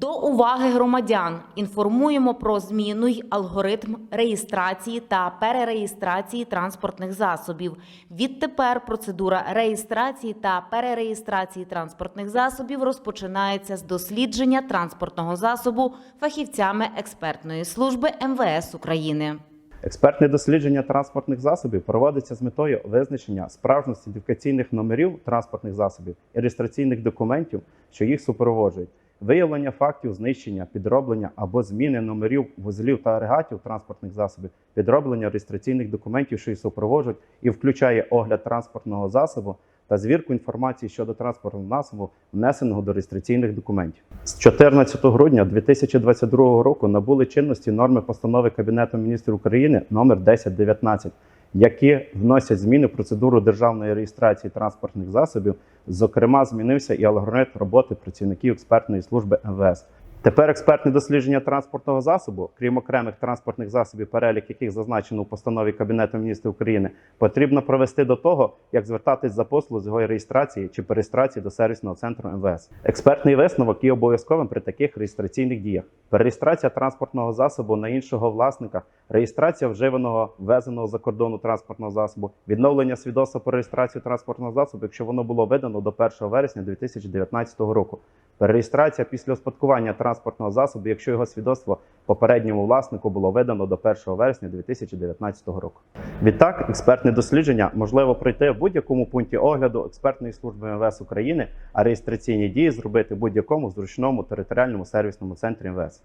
До уваги громадян інформуємо про зміну й алгоритм реєстрації та перереєстрації транспортних засобів. Відтепер процедура реєстрації та перереєстрації транспортних засобів розпочинається з дослідження транспортного засобу фахівцями експертної служби МВС України. Експертне дослідження транспортних засобів проводиться з метою визначення справжності ідентифікаційних номерів транспортних засобів і реєстраційних документів, що їх супроводжують, виявлення фактів знищення, підроблення або зміни номерів вузлів та агрегатів транспортних засобів, підроблення реєстраційних документів, що їх супроводжують, і включає огляд транспортного засобу та звірку інформації щодо транспортного засобу, внесеного до реєстраційних документів. З 14 грудня 2022 року набули чинності норми постанови Кабінету міністрів України номер 1019, які вносять зміни в процедуру державної реєстрації транспортних засобів. Зокрема, змінився і алгоритм роботи працівників експертної служби МВС. Тепер експертне дослідження транспортного засобу, крім окремих транспортних засобів, перелік яких зазначено у постанові Кабінету міністрів України, потрібно провести до того, як звертатись за послугу з його реєстрації чи перереєстрації до сервісного центру МВС. Експертний висновок є обов'язковим при таких реєстраційних діях. Перереєстрація транспортного засобу на іншого власника, реєстрація вживаного ввезеного за кордону транспортного засобу, відновлення свідоцтва про реєстрацію транспортного засобу, якщо воно було видано до 1 вересня 2019 року. Перереєстрація після успадкування транспортного засобу, якщо його свідоцтво попередньому власнику було видано до 1 вересня 2019 року. Відтак, експертне дослідження можливо пройти в будь-якому пункті огляду експертної служби МВС України, а реєстраційні дії зробити будь-якому зручному територіальному сервісному центрі МВС.